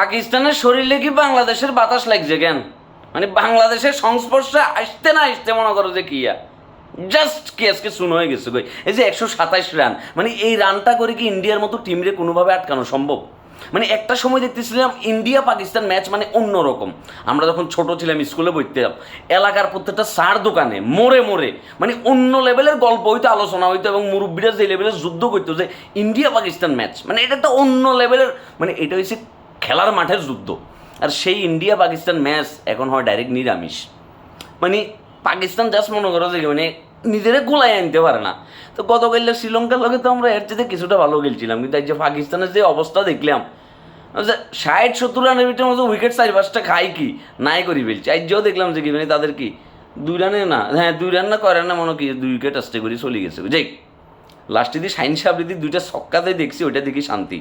পাকিস্তানের শরীরে কি বাংলাদেশের বাতাস লাগছে কেন? মানে বাংলাদেশের সংস্পর্শে আসতে না আসতে মনে করো যে কিয়া জাস্ট কি আজকে শুন হয়ে গেছে এই যে একশো সাতাইশ রান মানে এই রানটা করে কি ইন্ডিয়ার মতো টিমরে কোনোভাবে আটকানো সম্ভব? মানে একটা সময় দেখতেছিলাম ইন্ডিয়া পাকিস্তান ম্যাচ মানে অন্যরকম। আমরা যখন ছোট ছিলাম, স্কুলে পড়তাম, এলাকার প্রত্যেকটা সার দোকানে, মোড়ে মোড়ে মানে অন্য লেভেলের গল্প হইতো, আলোচনা হইতো এবং মুরব্বীরা যে লেভেলের যুদ্ধ করতো যে ইন্ডিয়া পাকিস্তান ম্যাচ মানে এটা একটা অন্য লেভেলের মানে এটা হচ্ছে খেলার মাঠের যুদ্ধ। আর সেই ইন্ডিয়া পাকিস্তান ম্যাচ এখন হয় ডাইরেক্ট নিরামিষ। মানে পাকিস্তান জাস্ট মনে করো যে মানে নিজেরা গোলায় আনতে পারে না। তো গতকাল শ্রীলঙ্কার লগে তো আমরা এর চেয়ে কিছুটা ভালো খেলছিলাম, কিন্তু এই যে পাকিস্তানের যে অবস্থা দেখলাম ষাট, সত্তর রানের ভিতরে মতো উইকেট চারি পাঁচটা খাই কি? নাই করি ফেলছি। যেও দেখলাম যে কি মানে তাদের কি দুই রানে না হ্যাঁ দুই রান না করে না মনে কি দুই উইকেট আসতে করে চলে গেছে। যাই লাস্টে দিয়ে সাইন সাবরিদি দুইটা ছক্কাতে দেখছি, ওইটা দেখি শান্তি।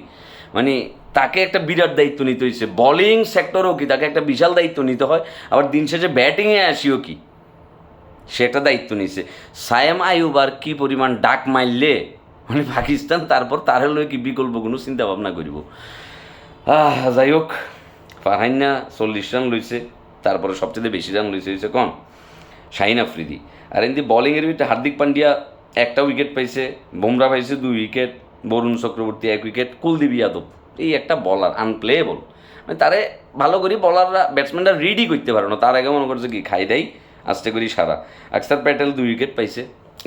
মানে তাকে একটা বিরাট দায়িত্ব নিতে হয়েছে। বলিং সেক্টরও কি? তাকে একটা বিশাল দায়িত্ব নিতে হয়। আবার দিন শেষে ব্যাটিংয়ে আসিও কি? সে একটা দায়িত্ব নিছে। সায়েম আইয়ুব আর কি পরিমাণ ডাক মারলে? মানে পাকিস্তান, তারপর তার হলো কি বিকল্প কোনো চিন্তা ভাবনা করিব যাই হোক ফারহাইনা চল্লিশ রান লইছে, তারপরে সবচেয়ে বেশি রান লইছে হয়েছে কন? শাহিন আফ্রিদি। আর এমনি বলিংয়ের ভিতরে হার্দিক পান্ডিয়া একটা উইকেট পাইছে, বুমরা পাইছে দুই উইকেট বরুণ চক্রবর্তী এক উইকেট কুলদীপ যাদব। এই একটা বলার আনপ্লেয়েবল মানে তারে ভালো করে বলাররা ব্যাটসম্যানরা রিডই করতে পারে না। তার আগে মনে করছে কি, খাই দেয় আস্তে করি সারা। আকসার প্যাটেল দুই উইকেট পাইছে।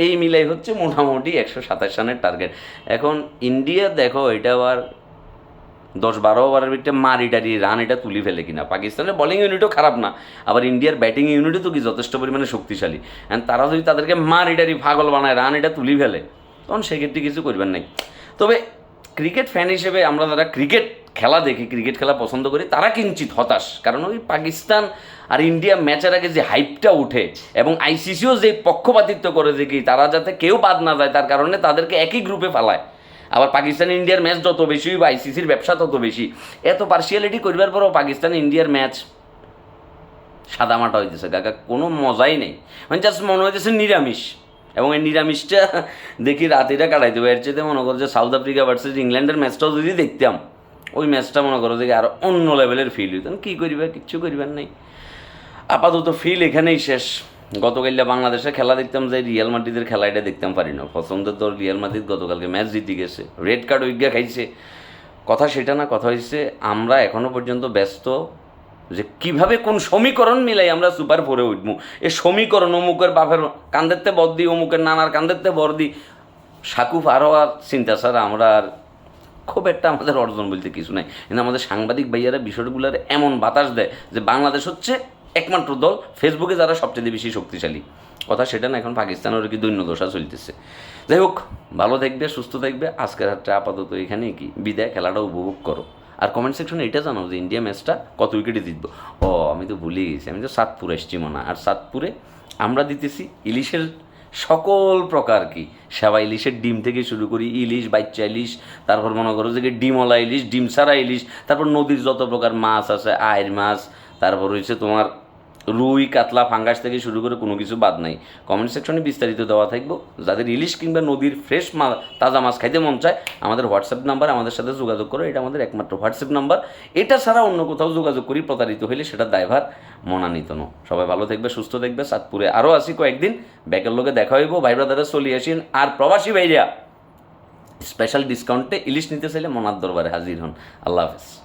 এই মিলাই হচ্ছে মোটামুটি একশো সাতাশ রানের টার্গেট এখন ইন্ডিয়া দেখো, এটা আবার দশ বারো ওভারের ভিতরে মারি টারি রান এটা তুলি ফেলে কিনা। পাকিস্তানের বলিং ইউনিটও খারাপ না। আবার ইন্ডিয়ার ব্যাটিং ইউনিটও তো কি যথেষ্ট পরিমাণে শক্তিশালী। অ্যান্ড তারা যদি তাদেরকে মারি টারি পাগল বানায় রান এটা তুলি ফেলে, তখন সেক্ষেত্রে কিছু করবেন নাই। তবে ক্রিকেট ফ্যান হিসেবে আমরা যারা ক্রিকেট খেলা দেখি, ক্রিকেট খেলা পছন্দ করি, তারা কিঞ্চিত হতাশ। কারণ ওই পাকিস্তান আর ইন্ডিয়া ম্যাচের আগে যে হাইপটা উঠে এবং আইসিসিও যে পক্ষপাতিত্ব করে কি, তারা যাতে কেউ বাদ না যায়, তার কারণে তাদেরকে একই গ্রুপে ফেলায়। আবার পাকিস্তান ইন্ডিয়ার ম্যাচ যত বেশি বা আইসিসির ব্যবসা তত বেশি। এত পার্সিয়ালিটি করবার পরও পাকিস্তান ইন্ডিয়ার ম্যাচ সাদামাটা হইতেছে, কাকা, কোনো মজাই নেই। মানে জাস্ট মনে হইতেছে নিরামিষ। এবং এই নিরামিষটা দেখি রাতিটা কাটাই দেবো এর চেয়ে মনে করো যে সাউথ আফ্রিকা ভার্সেস ইংল্যান্ডের ম্যাচটাও যদি দেখতাম, ওই ম্যাচটা মনে করো যে আরও অন্য লেভেলের ফিল হইতেন কী করিবে? কিচ্ছু করিবার নাই। আপাতত ফিল এখানেই শেষ। গতকালটা বাংলাদেশে খেলা দেখতাম, যে রিয়াল মাদ্রিদের খেলা এটা দেখতাম, পারি না। পছন্দের তো রিয়াল মাদ্রিদ গতকালকে ম্যাচ জিতে গেছে। রেড কার্ড উইজ্ঞা খাইছে। কথা সেটা না, কথা হয়েছে আমরা এখনও পর্যন্ত ব্যস্ত। যে কীভাবে কোন সমীকরণ মিলাই আমরা সুপার ফোরে উঠব? এ সমীকরণ অমুকের বাপের কান্দেরতে বর দিই অমুকের নানার কান্দেরতে বর দিই সাকুফ আরও আর চিন্তা স্যার, আমরা আর খুব একটা আমাদের অর্জন বলতে কিছু নাই। কিন্তু আমাদের সাংবাদিক ভাইয়ারা বিষয়গুলোর এমন বাতাস দেয় যে বাংলাদেশ হচ্ছে একমাত্র দল, ফেসবুকে যারা সবচেয়ে বেশি শক্তিশালী। কথা সেটা না, এখন পাকিস্তানের কি দৈন্য দশা চলতেছে। যাই হোক, ভালো থাকবে, সুস্থ থাকবে। আজকের হাতটা আপাতত এখানে কি? বিদায়, খেলাটা উপভোগ করো। আর কমেন্ট সেকশনে এটা জানাও যে ইন্ডিয়া ম্যাচটা কত উইকেটে জিতবো। ও, আমি তো ভুলে গেছি, আমি তো সাতপুর এসছি মনে আর সাতপুরে আমরা দিতেছি ইলিশের সকল প্রকার কি? সেবা ইলিশের ডিম থেকে শুরু করি, ইলিশ বাচ্চা ইলিশ, তারপর মনে করো যে কি ডিমওয়ালা ইলিশ, ডিম সারা ইলিশ, তারপর নদীর যত প্রকার মাছ আছে আয়ের মাছ, তারপর হচ্ছে তোমার রুই, কাতলা, ফাঙ্গাস থেকে শুরু করে কোনো কিছু বাদ নাই। কমেন্ট সেকশনে বিস্তারিত দেওয়া থাকব। যাদের ইলিশ কিংবা নদীর ফ্রেশ মাছ তাজা মাছ খাইতে মন চায়, আমাদের হোয়াটসঅ্যাপ নাম্বার আমাদের সাথে যোগাযোগ করো। এটা আমাদের একমাত্র হোয়াটসঅ্যাপ নাম্বার এটা ছাড়া অন্য কোথাও যোগাযোগ করি, প্রতারিত হইলে সেটা দায়ভার মনানিত নো সবাই ভালো থাকবে, সুস্থ থাকবে। সাতপুরে আরও আসি কয়েকদিন। ব্যাকের লোকে দেখা হইব। ভাই ব্রাদারে চলে আসেন। আর প্রবাসী ভাইরা স্পেশাল ডিসকাউন্টে ইলিশ নিতে চাইলে মনার দরবারে হাজির হন। আল্লাহ হাফেজ।